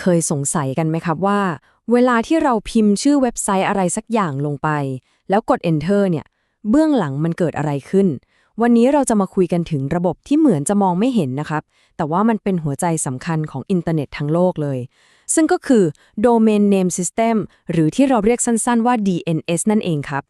เคยสงสัยกันไหมครับว่า เวลาที่เราพิมพ์ชื่อเว็บไซต์อะไรสักอย่างลงไป แล้วกด enter เนี่ย เบื้องหลังมันเกิดอะไรขึ้น วันนี้เราจะมาคุยกันถึงระบบที่เหมือนจะมองไม่เห็นนะครับ แต่ว่ามันเป็นหัวใจสำคัญของอินเทอร์เน็ตทั้งโลกเลย ซึ่งก็คือ Domain Name System หรือที่เราเรียกสั้นๆว่า DNS นั่นเองครับ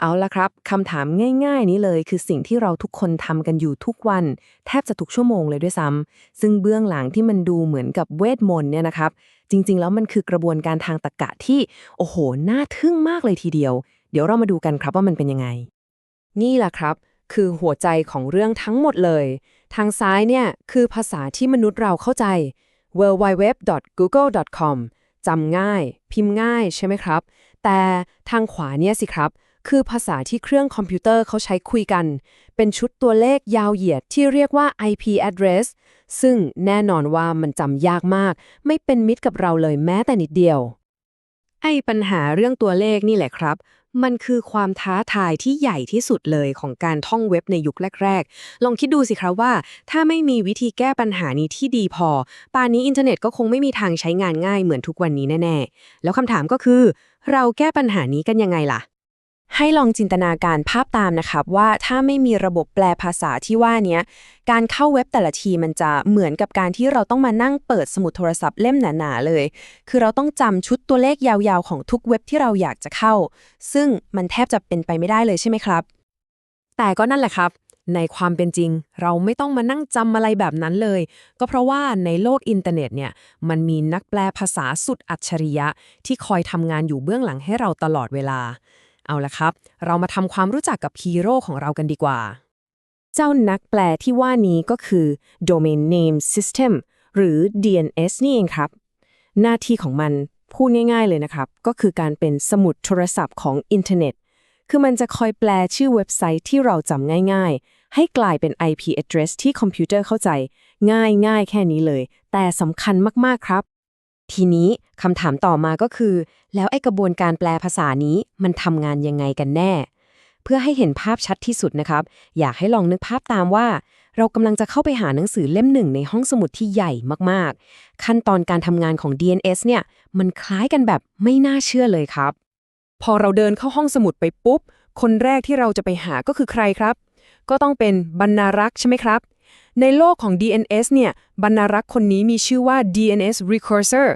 เอาละครับคำถามง่ายๆ นี้เลยคือสิ่งที่เราทุกคนทำกันอยู่ทุกวัน แทบจะทุกชั่วโมงเลยด้วยซ้ำซึ่งเบื้องหลังที่มันดูเหมือนกับเวทมนต์เนี่ยนะครับ จริงๆ แล้วมันคือกระบวนการทางตรรกะที่ โอ้โห น่าทึ่งมากเลยทีเดียว เดี๋ยวเรามาดูกันครับว่ามันเป็นยังไง นี่แหละครับ คือหัวใจของเรื่องทั้งหมดเลย ทางซ้ายเนี่ยคือภาษาที่มนุษย์เราเข้าใจ w w w g o o g l e c o m จำง่าย พิมพ์ง่ายใช่ไหมครับ แต่ทางขวาเนี่ยสิครับ คือภาษาที่เครื่องคอมพิวเตอร์เขาใช้คุยกัน เป็นชุดตัวเลขยาวเหยียดที่เรียกว่า IP address ซึ่งแน่นอนว่ามันจำยากมาก ไม่เป็นมิตรกับเราเลยแม้แต่นิดเดียว ไอ้ปัญหาเรื่องตัวเลขนี่แหละครับ มันคือความท้าทายที่ใหญ่ที่สุดเลยของการท่องเว็บในยุคแรก ๆ ลองคิดดูสิครับว่า ถ้าไม่มีวิธีแก้ปัญหานี้ที่ดีพอ ป่านนี้อินเทอร์เน็ตก็คงไม่มีทางใช้งานง่ายเหมือนทุกวันนี้แน่ๆ แล้วคำถามก็คือ เราแก้ปัญหานี้กันยังไงล่ะ ให้ลองจินตนาการภาพตามนะครับว่าถ้าไม่มีระบบแปลภาษาที่ว่านี้การเข้าเว็บแต่ละทีมันจะเหมือนกับการที่เราต้องมานั่งเปิดสมุดโทรศัพท์เล่มหนาๆเลย คือเราต้องจำชุดตัวเลขยาวๆของทุกเว็บที่เราอยากจะเข้า ซึ่งมันแทบจะเป็นไปไม่ได้เลยใช่ไหมครับ แต่ก็นั่นแหละครับ ในความเป็นจริง เราไม่ต้องมานั่งจำอะไรแบบนั้นเลย ก็เพราะว่าในโลกอินเทอร์เน็ตเนี่ยมันมีนักแปลภาษาสุดอัจฉริยะ ที่คอยทำงานอยู่เบื้องหลังให้เราตลอดเวลา เอาละครับ เรามาทำความรู้จักกับฮีโร่ของเรากันดีกว่า เจ้านักแปลที่ว่านี้ก็คือ Domain Name System หรือ DNS นี่เองครับ หน้าที่ของมันพูดง่ายๆเลยนะครับ ก็คือการเป็นสมุดโทรศัพท์ของอินเทอร์เน็ต คือมันจะคอยแปลชื่อเว็บไซต์ที่เราจำง่ายๆ ให้กลายเป็น IP address ที่คอมพิวเตอร์เข้าใจ ง่ายๆ แค่นี้เลย แต่สำคัญมากๆครับ ทีนี้คำถามต่อมาก็คือ แล้วไอ้กระบวนการแปลภาษานี้มันทำงานยังไงกันแน่ เพื่อให้เห็นภาพชัดที่สุดนะครับ อยากให้ลองนึกภาพตามว่า เรากำลังจะเข้าไปหาหนังสือเล่มหนึ่งในห้องสมุดที่ใหญ่มากๆ ขั้นตอนการทำงานของ DNS เนี่ย มันคล้ายกันแบบไม่น่าเชื่อเลยครับ พอเราเดินเข้าห้องสมุดไปปุ๊บ คนแรกที่เราจะไปหาก็คือใครครับ ก็ต้องเป็นบรรณารักษ์ใช่ไหมครับ ในโลกของ DNS เนี่ยบรรณารักษ์คนนี้มีชื่อว่า DNS Recurser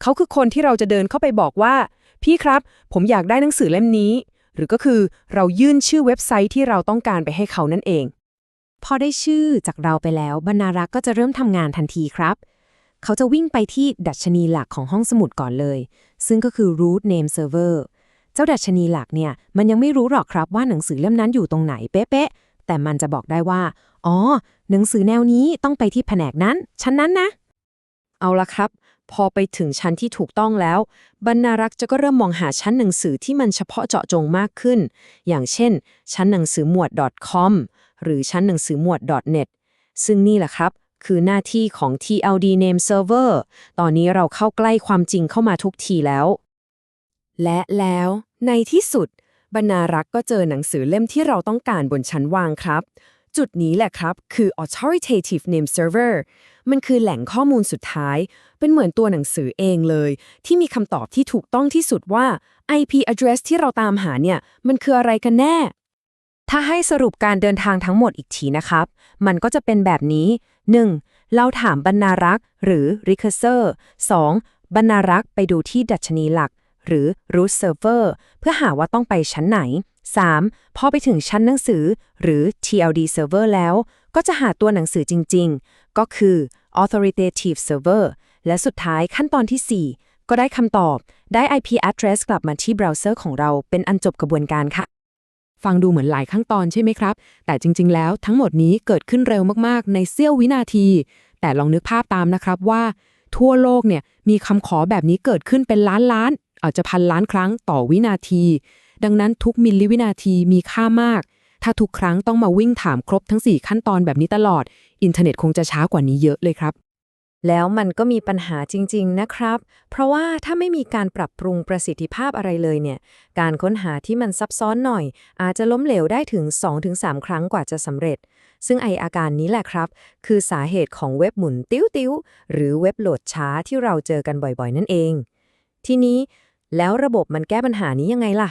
เขาคือคนที่เราจะเดินเข้าไปบอกว่า พี่ครับ ผมอยากได้หนังสือเล่มนี้ หรือก็คือเรายื่นชื่อเว็บไซต์ที่เราต้องการไปให้เขานั่นเอง พอได้ชื่อจากเราไปแล้วบรรณารักษ์ก็จะเริ่มทำงานทันทีครับ เขาจะวิ่งไปที่ดัชนีหลักของห้องสมุดก่อนเลย ซึ่งก็คือ root name server เจ้าดัชนีหลักเนี่ยมันยังไม่รู้หรอกครับว่าหนังสือเล่มนั้นอยู่ตรงไหนเป๊ะๆ แต่มันจะบอกได้ว่า อ๋อ หนังสือแนวนี้ต้องไปที่แผนกนั้น ชั้นนั้นนะ เอาละครับ พอไปถึงชั้นที่ถูกต้องแล้ว บรรณารักษ์จะก็เริ่มมองหาชั้นหนังสือที่มันเฉพาะเจาะจงมากขึ้น อย่างเช่น ชั้นหนังสือหมวด .com หรือชั้นหนังสือหมวด .net ซึ่งนี่แหละครับ คือหน้าที่ของ TLD Name Server ตอนนี้เราเข้าใกล้ความจริงเข้ามาทุกทีแล้ว และแล้วในที่สุด บรรณารักษ์ก็เจอหนังสือเล่มที่เราต้องการบนชั้นวางครับ จุดนี้แหละครับ คือ authoritative name server มันคือแหล่งข้อมูลสุดท้าย เป็นเหมือนตัวหนังสือเองเลย ที่มีคำตอบที่ถูกต้องที่สุดว่า IP address ที่เราตามหาเนี่ย มันคืออะไรกันแน่ ถ้าให้สรุปการเดินทางทั้งหมดอีกทีนะครับ มันก็จะเป็นแบบนี้ 1. เราถามบรรณารักษ์หรือ recurser 2. บรรณารักษ์ไปดูที่ดัชนีหลัก หรือ root server เพื่อหาว่าต้องไปชั้นไหน 3. พอไปถึงชั้นหนังสือ หรือ TLD server แล้ว ก็จะหาตัวหนังสือจริง ๆ ก็คือ authoritative server และสุดท้ายขั้นตอนที่ 4 ก็ได้คำตอบ ได้ IP address กลับมาที่เบราว์เซอร์ของเราเป็นอันจบกระบวนการค่ะ ฟังดูเหมือนหลายขั้นตอนใช่ไหมครับ แต่จริง ๆ แล้วทั้งหมดนี้เกิดขึ้นเร็วมากๆ ในเสี้ยววินาที แต่ลองนึกภาพตามนะครับว่า ทั่วโลกเนี่ยมีคำขอแบบนี้เกิดขึ้นเป็นล้านล้าน อาจจะพันล้านครั้งต่อวินาที ดังนั้นทุกมิลลิวินาทีมีค่ามาก ถ้าทุกครั้งต้องมาวิ่งถามครบทั้ง 4 ขั้นตอนแบบนี้ตลอด อินเทอร์เน็ตคงจะช้ากว่านี้เยอะเลยครับ แล้วมันก็มีปัญหาจริง ๆ นะครับ เพราะว่าถ้าไม่มีการปรับปรุงประสิทธิภาพอะไรเลยเนี่ย การค้นหาที่มันซับซ้อนหน่อย อาจจะล้มเหลวได้ถึง 2-3 ครั้งกว่าจะสำเร็จซึ่งไออาการนี้แหละครับ คือสาเหตุของเว็บหมุนติ้วๆหรือเว็บโหลดช้าที่เราเจอกันบ่อยๆ นั่นเอง ทีนี้ แล้วระบบมันแก้ปัญหานี้ยังไงล่ะ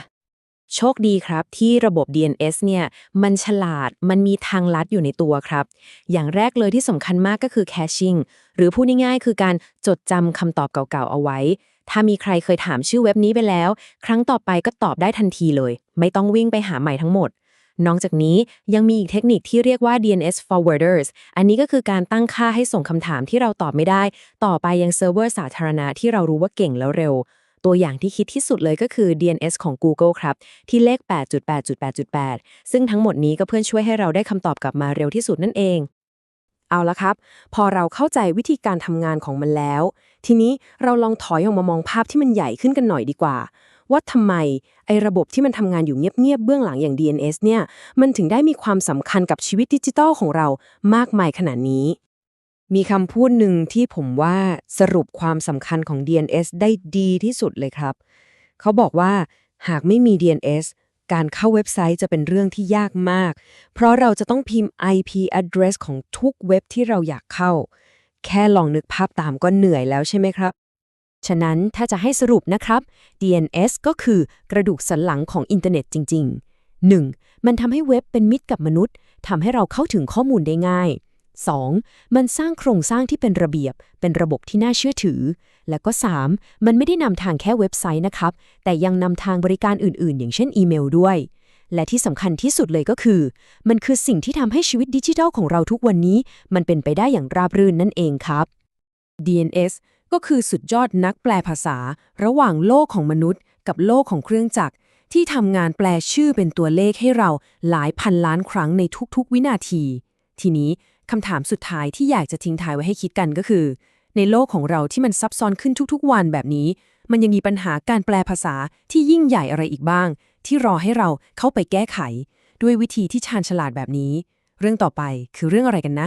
โชคดีครับที่ระบบ DNS เนี่ย มันฉลาดมันมีทางลัดอยู่ในตัวครับ อย่างแรกเลยที่สำคัญมากก็คือ caching หรือพูดง่ายๆคือการจดจำคำตอบเก่าๆเอาไว้ ถ้ามีใครเคยถามชื่อเว็บนี้ไปแล้ว ครั้งต่อไปก็ตอบได้ทันทีเลย ไม่ต้องวิ่งไปหาใหม่ทั้งหมดนอกจากนี้ยังมีอีกเทคนิคที่เรียกว่า DNS forwarders อันนี้ก็คือการตั้งค่าให้ส่งคำถามที่เราตอบไม่ได้ ต่อไปยังเซิร์ฟเวอร์สาธารณะที่เรารู้ว่าเก่งแล้วเร็ว ตัวอย่างที่คิดที่สุดเลยก็คือ DNS ของ Google ครับ ที่เลข 8.8.8.8 ซึ่งทั้งหมดนี้ก็เพื่อช่วยให้เราได้คำตอบกลับมาเร็วที่สุดนั่นเอง เอาละครับ พอเราเข้าใจวิธีการทำงานของมันแล้ว ทีนี้เราลองถอยออกมามองภาพที่มันใหญ่ขึ้นกันหน่อยดีกว่า ว่าทำไมไอ้ระบบที่มันทำงานอยู่เงียบๆเบื้องหลังอย่าง DNS เนี่ย มันถึงได้มีความสำคัญกับชีวิตดิจิทัลของเรามากมายขนาดนี้ มีคำพูดหนึ่งที่ผมว่าสรุปความสำคัญของ DNS ได้ดีที่สุดเลยครับ เขาบอกว่าหากไม่มี DNS การเข้าเว็บไซต์จะเป็นเรื่องที่ยากมาก เพราะเราจะต้องพิมพ์ IP address ของทุกเว็บที่เราอยากเข้า แค่ลองนึกภาพตามก็เหนื่อยแล้วใช่ไหมครับ ฉะนั้นถ้าจะให้สรุปนะครับ DNS ก็คือกระดูกสันหลังของอินเทอร์เน็ตจริง ๆ 1. มันทำให้เว็บเป็นมิตรกับมนุษย์ทำให้เราเข้าถึงข้อมูลได้ง่าย 2. มันสร้างโครงสร้างที่เป็นระเบียบ เป็นระบบที่น่าเชื่อถือ และก็ 3. มันไม่ได้นำทางแค่เว็บไซต์นะครับ แต่ยังนำทางบริการอื่นๆ อย่างเช่นอีเมลด้วย และที่สำคัญที่สุดเลยก็คือ มันคือสิ่งที่ทำให้ชีวิตดิจิทัลของเราทุกวันนี้ มันเป็นไปได้อย่างราบรื่นนั่นเองครับ DNS ก็คือสุดยอดนักแปลภาษา ระหว่างโลกของมนุษย์ กับโลกของเครื่องจักรที่ทำงานแปลชื่อเป็นตัวเลขให้เราหลายพันล้านครั้งในทุกๆ วินาที ทีนี้ คำถามสุดท้ายที่อยากจะทิ้งท้ายไว้ให้คิดกันก็คือ ในโลกของเราที่มันซับซ้อนขึ้นทุกๆ วันแบบนี้ มันยังมีปัญหาการแปลภาษาที่ยิ่งใหญ่อะไรอีกบ้าง ที่รอให้เราเข้าไปแก้ไข ด้วยวิธีที่ชาญฉลาดแบบนี้ เรื่องต่อไปคือเรื่องอะไรกันนะ